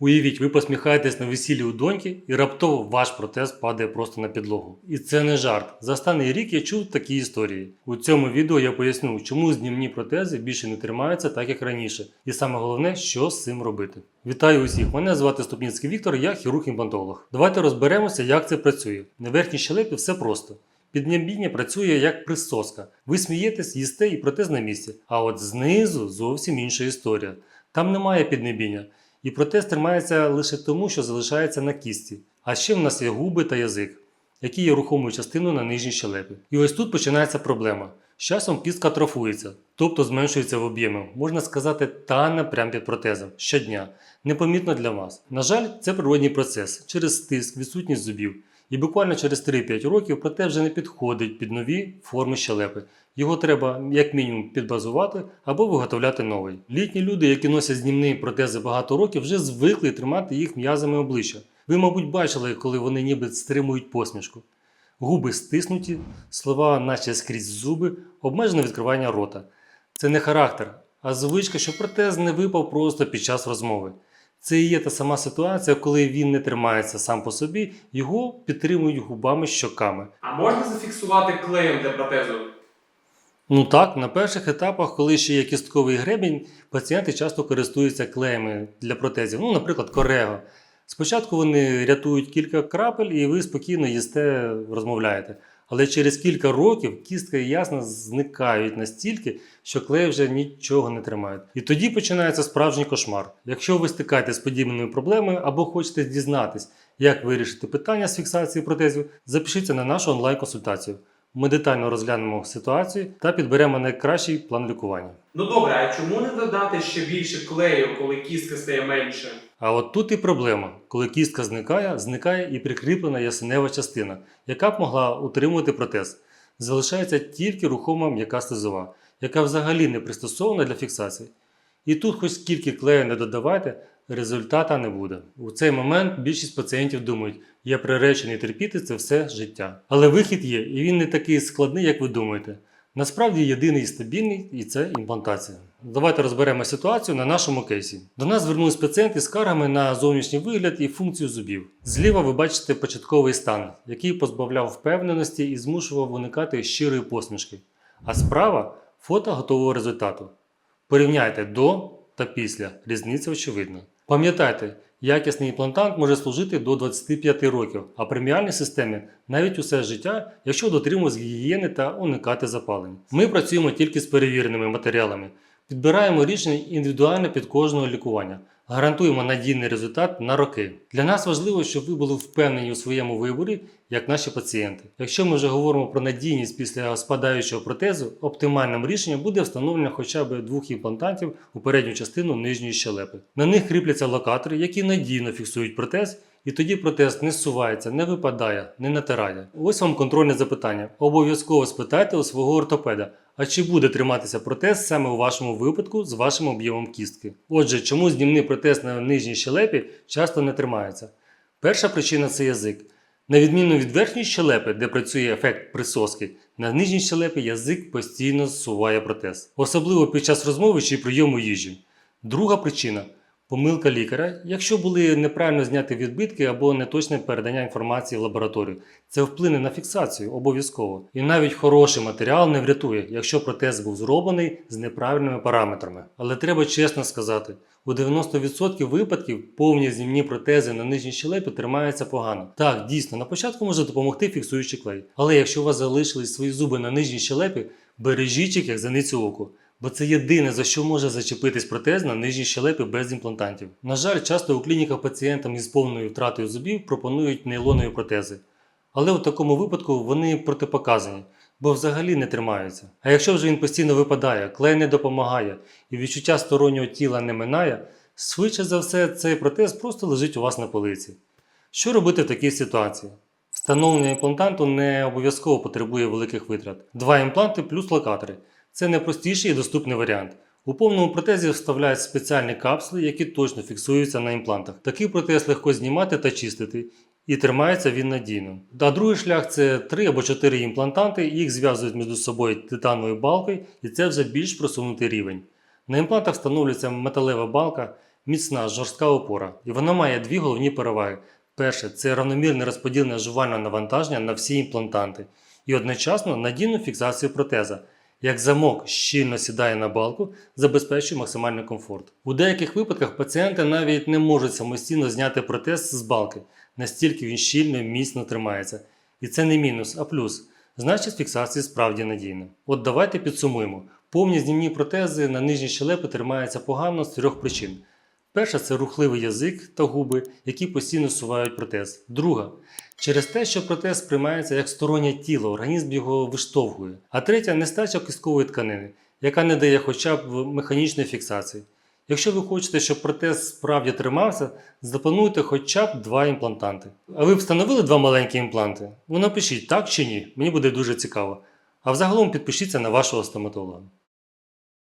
Уявіть, ви посміхаєтесь на весіллі у доньки, і раптово ваш протез падає просто на підлогу. І це не жарт. За останній рік я чув такі історії. У цьому відео я поясню, чому знімні протези більше не тримаються так, як раніше. І саме головне, що з цим робити. Вітаю усіх! Мене звати Ступніцький Віктор, я хірург-імплантолог. Давайте розберемося, як це працює. На верхній щелепі все просто. Піднебіння працює як присоска. Ви смієтесь, їсте і протез на місці. А от знизу зовсім інша історія. Там немає піднебіння. І протез тримається лише тому, що залишається на кісті. А ще в нас є губи та язик, які є рухомою частиною на нижній щелепі. І ось тут починається проблема. З часом кістка трофується, тобто зменшується в об'ємі, можна сказати, тане прямо під протезом щодня. Непомітно для вас. На жаль, це природній процес через стиск, відсутність зубів. І буквально через 3-5 років протез вже не підходить під нові форми щелепи. Його треба як мінімум підбазувати або виготовляти новий. Літні люди, які носять знімні протези багато років, вже звикли тримати їх м'язами обличчя. Ви, мабуть, бачили, коли вони ніби стримують посмішку. Губи стиснуті, слова, наче скрізь зуби, обмежене відкривання рота. Це не характер, а звичка, що протез не випав просто під час розмови. Це і є та сама ситуація, коли він не тримається сам по собі, його підтримують губами щоками. А можна зафіксувати клеєм для протезу? Ну так, на перших етапах, коли ще є кістковий гребінь, пацієнти часто користуються клеями для протезів, ну, наприклад, корего. Спочатку вони рятують кілька крапель, і ви спокійно їсте, розмовляєте. Але через кілька років кістка і ясно зникають настільки, що клей вже нічого не тримають. І тоді починається справжній кошмар. Якщо ви стикаєтесь з подібними проблемами або хочете дізнатись, як вирішити питання з фіксації протезів, запишіться на нашу онлайн-консультацію. Ми детально розглянемо ситуацію та підберемо найкращий план лікування. Ну добре, а чому не додати ще більше клею, коли кістка стає менше? А от тут і проблема. Коли кістка зникає, зникає і прикріплена ясенева частина, яка б могла утримувати протез. Залишається тільки рухома м'яка слизова, яка взагалі не пристосована для фіксації. І тут хоч скільки клею не додавайте, результата не буде. У цей момент більшість пацієнтів думають, я приречений терпіти це все життя. Але вихід є, і він не такий складний, як ви думаєте. Насправді єдиний і стабільний, і це імплантація. Давайте розберемо ситуацію на нашому кейсі. До нас звернулись пацієнти з скаргами на зовнішній вигляд і функцію зубів. Зліва ви бачите початковий стан, який позбавляв впевненості і змушував уникати щирої посмішки. А справа фото готового результату. Порівняйте до та після. Різниця очевидна. Пам'ятайте, якісний імплантант може служити до 25 років, а преміальній системі навіть усе життя, якщо дотримуватися гігієни та уникати запалень. Ми працюємо тільки з перевіреними матеріалами. Підбираємо рішення індивідуально під кожного лікування. Гарантуємо надійний результат на роки. Для нас важливо, щоб ви були впевнені у своєму виборі, як наші пацієнти. Якщо ми вже говоримо про надійність після спадаючого протезу, оптимальним рішенням буде встановлення хоча б двох імплантантів у передню частину нижньої щелепи. На них кріпляться локатори, які надійно фіксують протез. І тоді протез не зсувається, не випадає, не натирає. Ось вам контрольне запитання. Обов'язково спитайте у свого ортопеда, а чи буде триматися протез саме у вашому випадку з вашим об'ємом кістки? Отже, чому знімний протез на нижній щелепі часто не тримається? Перша причина це язик. На відміну від верхньої щелепи, де працює ефект присоски, на нижній щелепі язик постійно зсуває протез, особливо під час розмови чи прийому їжі. Друга причина помилка лікаря, якщо були неправильно зняті відбитки або неточне передання інформації в лабораторію. Це вплине на фіксацію обов'язково. І навіть хороший матеріал не врятує, якщо протез був зроблений з неправильними параметрами. Але треба чесно сказати, у 90% випадків повні знімні протези на нижній щелепі тримаються погано. Так, дійсно, на початку може допомогти фіксуючий клей. Але якщо у вас залишились свої зуби на нижній щелепі, бережіть їх як зеницю оку. Бо це єдине, за що може зачепитись протез на нижній щелепі без імплантантів. На жаль, часто у клініках пацієнтам із повною втратою зубів пропонують нейлонові протези. Але у такому випадку вони протипоказані, бо взагалі не тримаються. А якщо вже він постійно випадає, клей не допомагає і відчуття стороннього тіла не минає, швидше за все цей протез просто лежить у вас на полиці. Що робити в такій ситуації? Встановлення імплантанту не обов'язково потребує великих витрат. Два імпланти плюс локатори. Це найпростіший і доступний варіант. У повному протезі вставляють спеціальні капсули, які точно фіксуються на імплантах. Такий протез легко знімати та чистити, і тримається він надійно. А другий шлях це 3 або 4 імплантанти, їх зв'язують між собою титановою балкою, і це вже більш просунутий рівень. На імплантах встановлюється металева балка, міцна жорстка опора, і вона має дві головні переваги. Перше це равномірне розподілене жувального навантаження на всі імплантанти і одночасно надійну фіксацію протеза. Як замок щільно сідає на балку, забезпечує максимальний комфорт. У деяких випадках пацієнти навіть не можуть самостійно зняти протез з балки, настільки він щільно і міцно тримається. І це не мінус, а плюс. Значить, фіксація справді надійна. От давайте підсумуємо. Повні знімні протези на нижній щелепи тримаються погано з трьох причин. Перша це рухливий язик та губи, які постійно сувають протез. Друга через те, що протез сприймається як стороннє тіло, організм його виштовхує. А третя нестача кісткової тканини, яка не дає хоча б механічної фіксації. Якщо ви хочете, щоб протез справді тримався, заплануйте хоча б два імплантанти. А ви встановили два маленькі імпланти? Ну напишіть так чи ні, мені буде дуже цікаво. А взагалом підпишіться на вашого стоматолога.